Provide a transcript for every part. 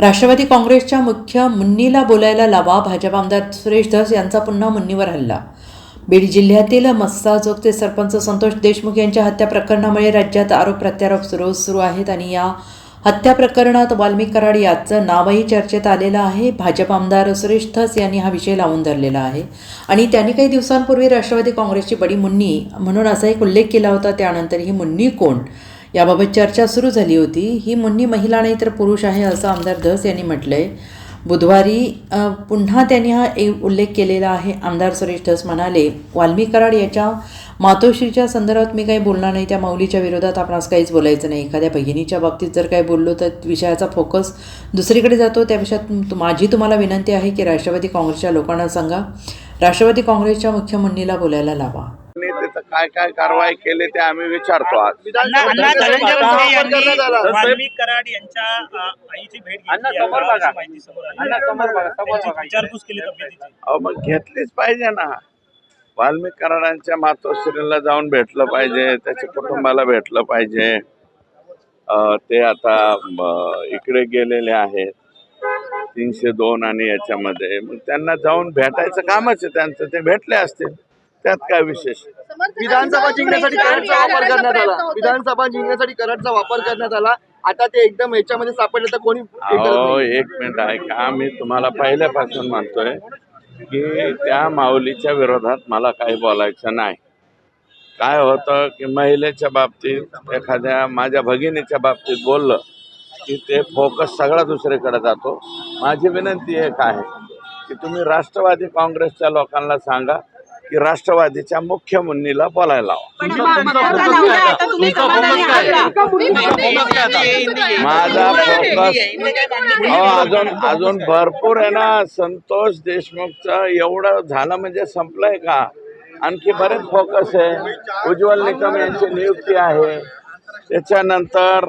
राष्ट्रवादी काँग्रेसच्या मुख्य मुन्नीला बोलायला लावा भाजप आमदार सुरेश धस यांचा पुन्हा मुन्नीवर हल्ला. बीड जिल्ह्यातील मस्साजोगचे सरपंच संतोष देशमुख यांच्या हत्या प्रकरणामुळे राज्यात आरोप प्रत्यारोप सुरू सुरू आहेत आणि या हत्या प्रकरणात वाल्मिक कराड याचं नावही चर्चेत आलेलं आहे. भाजप आमदार सुरेश धस यांनी हा विषय लावून धरलेला आहे. आणि त्यांनी काही दिवसांपूर्वी राष्ट्रवादी काँग्रेसची बडी मुन्नी म्हणून असा एक उल्लेख केला होता. त्यानंतर ही मुन्नी कोण? याबाबत चर्चा सुरू झाली होती. ही मुन्नी महिला नाही तर पुरुष आहे असं आमदार धस यांनी म्हटलं आहे बुधवारी पुन्हा त्यांनी हा एक उल्लेख केलेला आहे. आमदार सुरेश धस म्हणाले वाल्मी कराड याच्या मातोश्रीच्या संदर्भात मी काही बोलणार नाही. त्या माऊलीच्या विरोधात आपणास काहीच बोलायचं नाही. एखाद्या बहिणीच्या बाबतीत जर काही बोललो तर विषयाचा फोकस दुसरीकडे जातो. त्यापेक्षा माझी तुम्हाला विनंती आहे की राष्ट्रवादी काँग्रेसच्या लोकांना सांगा. राष्ट्रवादी काँग्रेसच्या मुख्य मुन्नीला बोलायला लावा. तिथं काय काय कारवाई केली ते आम्ही विचारतो आज. कराड यांच्या आईची भेट मग घेतलीच पाहिजे ना. वाल्मिक कराडांच्या मातोश्रीला जाऊन भेटलं पाहिजे त्याच्या कुटुंबाला भेटलं पाहिजे. ते आता इकडे गेलेले आहेत. तीनशे दोन आणि याच्यामध्ये. मग त्यांना जाऊन भेटायचं कामच आहे त्यांचं ते भेटले असतील. त्यात काय विशेष? विधानसभा जिंकण्यासाठी करंटचा वापर करण्यात आला. विधानसभा जिंकण्यासाठी करंटचा वापर करण्यात आला. आता ते एकदम याच्यामध्ये सापडले तर कोणी अहो. एक मिनिट ऐका. मी तुम्हाला पहिल्यापासून म्हणतोय की त्या माऊलीच्या विरोधात मला काही बोलायचं नाही. काय होतं की महिलेच्या बाबतीत एखाद्या माझ्या भगिनीच्या बाबतीत बोललं की ते फोकस सगळा दुसरीकडे जातो. माझी विनंती एक आहे की तुम्ही राष्ट्रवादी काँग्रेसच्या लोकांना सांगा की राष्ट्रवादीच्या मुख्य मुन्नीला बोलायला लावा. माझा फोकस अजून अजून भरपूर आहे ना संतोष देशमुखचं एवढं झालं म्हणजे संपलंय का? आणखी बरेच फोकस आहे. उज्ज्वल निकम यांची नियुक्ती आहे. त्याच्यानंतर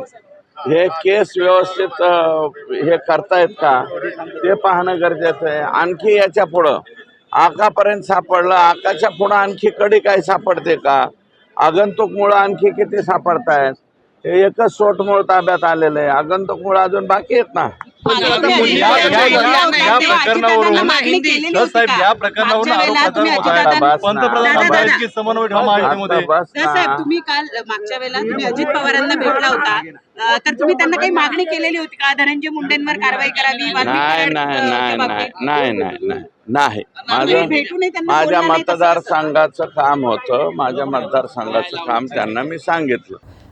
हे केस व्यवस्थित हे करतायत का? ते पाहणं गरजेचं आहे. आणखी याच्या पुढं. आकापर्यंत सापडलं. आकाच्या पुढं आणखी कडी काय सापडते का? आगंतुक मुळं आणखी किती सापडतायत? हे एकच सोटमूळ ताब्यात आलेलं आहे. आगंतुक मुळं अजून बाकी आहेत ना. या प्रकरणावरून आरोप होत आहे. पंतप्रधान. महायुती समन्वय ठेवा महायुतीमध्ये बस- बस तर साहेब ना. तुम्ही काल मागच्या वेळेला तुम्ही अजित पवारांना भेटला होता. अं, तर तुम्ही त्यांना काही मागणी केलेली होती का? धनंजय मुंडेंवर कारवाई करावी नाही नाही नाही नाही बाबतीत? नाही नाही नाही नाही. तुम्ही माझं त्यांना माझ्या बोलला नाही तसं? असं. मतदारसंघाचं काम होतं. माझ्या मतदारसंघाचं काम त्यांना मी सांगितलं.